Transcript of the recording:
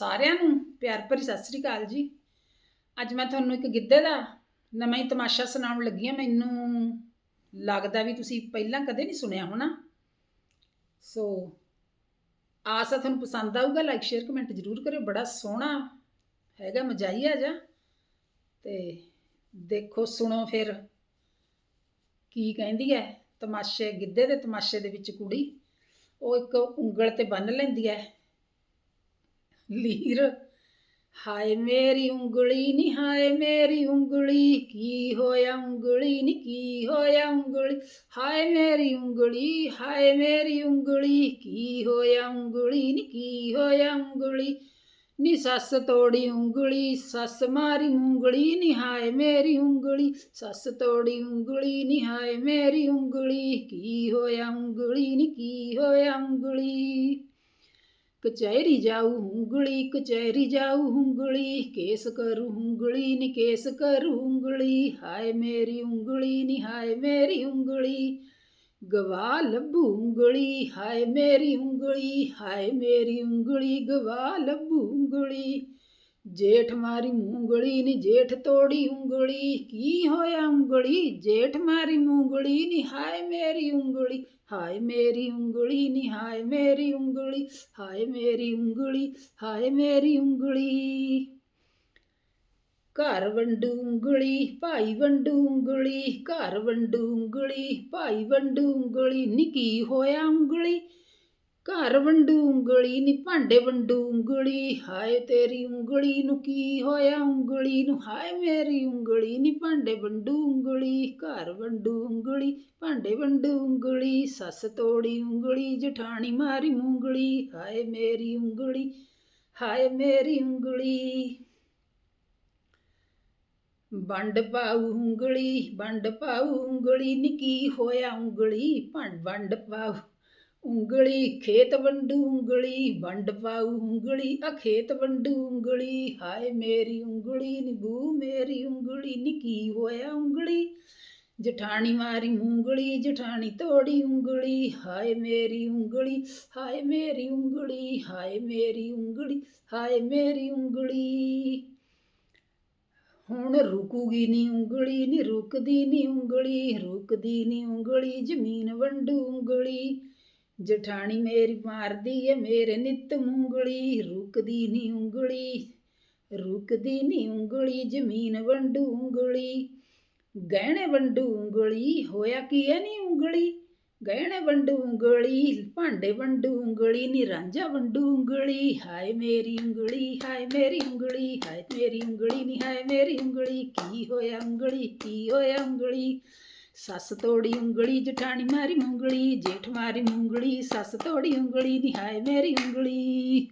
ਸਾਰਿਆਂ ਨੂੰ ਪਿਆਰ ਭਰੀ ਸਤਿ ਸ੍ਰੀ ਅਕਾਲ ਜੀ। ਅੱਜ ਮੈਂ ਤੁਹਾਨੂੰ ਇੱਕ ਗਿੱਧੇ ਦਾ ਨਵਾਂ ਹੀ ਤਮਾਸ਼ਾ ਸੁਣਾਉਣ ਲੱਗੀ ਹਾਂ। ਮੈਨੂੰ ਲੱਗਦਾ ਵੀ ਤੁਸੀਂ ਪਹਿਲਾਂ ਕਦੇ ਨਹੀਂ ਸੁਣਿਆ ਹੋਣਾ। ਸੋ ਆਸ ਆ ਤੁਹਾਨੂੰ ਪਸੰਦ ਆਊਗਾ। ਲਾਈਕ ਸ਼ੇਅਰ ਕਮੈਂਟ ਜ਼ਰੂਰ ਕਰਿਓ। ਬੜਾ ਸੋਹਣਾ ਹੈਗਾ ਮਜ਼ਾਈਆ ਜਾ ਤੇ ਦੇਖੋ, ਸੁਣੋ ਫਿਰ ਕੀ ਕਹਿੰਦੀ ਹੈ ਤਮਾਸ਼ੇ, ਗਿੱਧੇ ਦੇ ਤਮਾਸ਼ੇ ਦੇ ਵਿੱਚ ਕੁੜੀ। ਉਹ ਇੱਕ ਉਂਗਲ ਤੇ ਬੰਨ ਲੈਂਦੀ ਹੈ। ਲੀਰ। ਹਾਏ ਮੇਰੀ ਉਂਗਲੀ ਨੀ, ਹਾਏ ਮੇਰੀ ਉਂਗਲੀ, ਕੀ ਹੋਇਆ ਉਂਗਲੀ ਨੀ, ਕੀ ਹੋਇਆ ਉਂਗਲੀ? ਹਾਏ ਮੇਰੀ ਉਂਗਲੀ, ਹਾਏ ਮੇਰੀ ਉਂਗਲੀ, ਕੀ ਹੋਇਆ ਉਂਗਲੀ ਨੀ, ਕੀ ਹੋਇਆ ਉਂਗਲੀ? ਨੀ ਸੱਸ ਤੋੜੀ ਉਂਗਲੀ, ਸੱਸ ਮਾਰੀ ਉਂਗਲੀ ਨੀ, ਹਾਏ ਮੇਰੀ ਉਂਗਲੀ, ਸੱਸ ਤੋੜੀ ਉਂਗਲੀ ਨੀ, ਹਾਏ ਮੇਰੀ ਉਂਗਲੀ, ਕੀ ਹੋਇਆ ਉਂਗਲੀ ਨੀ, ਕੀ ਹੋਇਆ ਉਂਗਲੀ? ਕਚਹਿਰੀ ਜਾਊ ਉਂਗਲੀ ਕਚਹਿਰੀ ਜਾਊ ਉਂਗਲੀ ਕੇਸ ਕਰੂ ਉਂਗਲੀ ਨੀ ਕੇਸ ਕਰੂ ਉਂਗਲੀ ਹਾਏ ਮੇਰੀ ਉਂਗਲੀ ਨੀ ਹਾਏ ਮੇਰੀ ਉਂਗਲੀ ਗਵਾ ਲੱਭੂ ਉਂਗਲੀ ਹਾਏ ਮੇਰੀ ਉਂਗਲੀ ਹਾਏ ਮੇਰੀ ਉਂਗਲੀ ਗਵਾ ਲੱਭੂ ਉਂਗਲੀ ਜੇਠ ਮਾਰੀ ਮੂੰਗਲੀ ਨੀ, ਜੇਠ ਤੋੜੀ ਉਂਗਲੀ। ਕੀ ਹੋਇਆ ਉਂਗਲੀ? ਜੇਠ ਮਾਰੀ ਮੂੰਗਲੀ ਨੀ, ਹਾਏ ਮੇਰੀ ਉਂਗਲੀ। ਹਾਏ ਮੇਰੀ ਉਂਗਲੀ ਨੀ, ਹਾਏ ਮੇਰੀ ਉਂਗਲੀ। ਹਾਏ ਮੇਰੀ ਉਂਗਲੀ, ਹਾਏ ਮੇਰੀ ਉਂਗਲੀ। ਘਰ ਵੰਡੂ ਉਂਗਲੀ, ਭਾਈ ਵੰਡੂ ਉਂਗਲੀ। ਘਰ ਵੰਡੂ ਉਂਗਲੀ, ਭਾਈ ਵੰਡੂ ਉਂਗਲੀ। ਨੀ ਕੀ ਹੋਇਆ ਉਂਗਲੀ? ਘਰ ਵੰਡੂ ਉਂਗਲੀ, ਨੀ ਭਾਂਡੇ ਵੰਡੂ ਉਂਗਲੀ, ਹਾਏ ਤੇਰੀ ਉਂਗਲੀ ਨੂੰ ਕੀ ਹੋਇਆ ਉਂਗਲੀ ਨੂੰ? ਹਾਏ ਮੇਰੀ ਉਂਗਲੀ, ਨੀ ਭਾਂਡੇ ਵੰਡੂ ਉਂਗਲੀ, ਘਰ ਵੰਡੂ ਉਂਗਲੀ, ਭਾਂਡੇ ਵੰਡੂ ਉਂਗਲੀ, ਸੱਸ ਤੋੜੀ ਉਂਗਲੀ, ਜਠਾਣੀ ਮਾਰੀ ਮੂੰਗਲੀ, ਹਾਏ ਮੇਰੀ ਉਂਗਲੀ, ਹਾਏ ਮੇਰੀ ਉਂਗਲੀ। ਵੰਡ ਪਾਉ ਉਂਗਲੀ, ਵੰਡ ਪਾਉ ਉਂਗਲੀ, ਨੀ ਕੀ ਹੋਇਆ ਉਂਗਲੀ ਭੰਡ ਵੰਡ ਪਾਉ ਉਂਗਲੀ ਖੇਤ ਵੰਡੂ ਉਂਗਲੀ, ਵੰਡ ਪਾਉ ਉਂਗਲੀ ਆ ਖੇਤ ਵੰਡੂ ਉਂਗਲੀ, ਹਾਏ ਮੇਰੀ ਉਂਗਲੀ ਨੀ ਬੂ ਮੇਰੀ ਉਂਗਲੀ ਨੀ ਕੀ ਹੋਇਆ ਉਂਗਲੀ? ਜਠਾਣੀ ਮਾਰੀ ਉਂਗਲੀ ਜਠਾਣੀ ਤੋੜੀ ਉਂਗਲੀ, ਹਾਏ ਮੇਰੀ ਉਂਗਲੀ, ਹਾਏ ਮੇਰੀ ਉਂਗਲੀ, ਹਾਏ ਮੇਰੀ ਉਂਗਲੀ, ਹਾਏ ਮੇਰੀ ਉਂਗਲੀ। ਹੁਣ ਰੁਕੂਗੀ ਨੀ ਉਂਗਲੀ, ਨੀ ਰੁਕਦੀ ਨੀ ਉਂਗਲੀ, ਰੁਕਦੀ ਨੀ ਉਂਗਲੀ, ਜ਼ਮੀਨ ਵੰਡੂ ਉਂਗਲੀ। ਜਠਾਣੀ ਮੇਰੀ ਮਾਰਦੀ ਏ, ਮੇਰੇ ਨਿੱਤ ਮੂੰਗਲੀ, ਰੁਕਦੀ ਨੀ ਉਂਗਲੀ, ਰੁਕਦੀ ਨੀ ਉਂਗਲੀ, ਜ਼ਮੀਨ ਵੰਡੂ ਉਂਗਲੀ, ਗਹਿਣੇ ਵੰਡੂ ਉਂਗਲੀ, ਹੋਇਆ ਕੀ ਐ ਨੀ ਉਂਗਲੀ, ਗਹਿਣੇ ਵੰਡੂ ਉਂਗਲੀ, ਭਾਂਡੇ ਵੰਡੂ ਉਂਗਲੀ ਨੀ ਰਾਂਝਾ ਵੰਡੂ ਉਂਗਲੀ, ਹਾਏ ਮੇਰੀ ਉਂਗਲੀ, ਹਾਏ ਮੇਰੀ ਉਂਗਲੀ, ਹਾਏ ਮੇਰੀ ਉਂਗਲੀ ਨੀ, ਹਾਏ ਮੇਰੀ ਉਂਗਲੀ, ਕੀ ਹੋਇਆ ਉਂਗਲੀ, ਕੀ ਹੋਇਆ ਉਂਗਲੀ ਸੱਸ ਤੋੜੀ ਉਂਗਲੀ, ਜਠਾਣੀ ਮਾਰੀ ਮੂੰਗਲੀ, ਜੇਠ ਮਾਰੀ ਮੂੰਗਲੀ, ਸੱਸ ਤੋੜੀ ਉਂਗਲੀ, ਨਿਹਾਏ ਮੇਰੀ ਉਂਗਲੀ।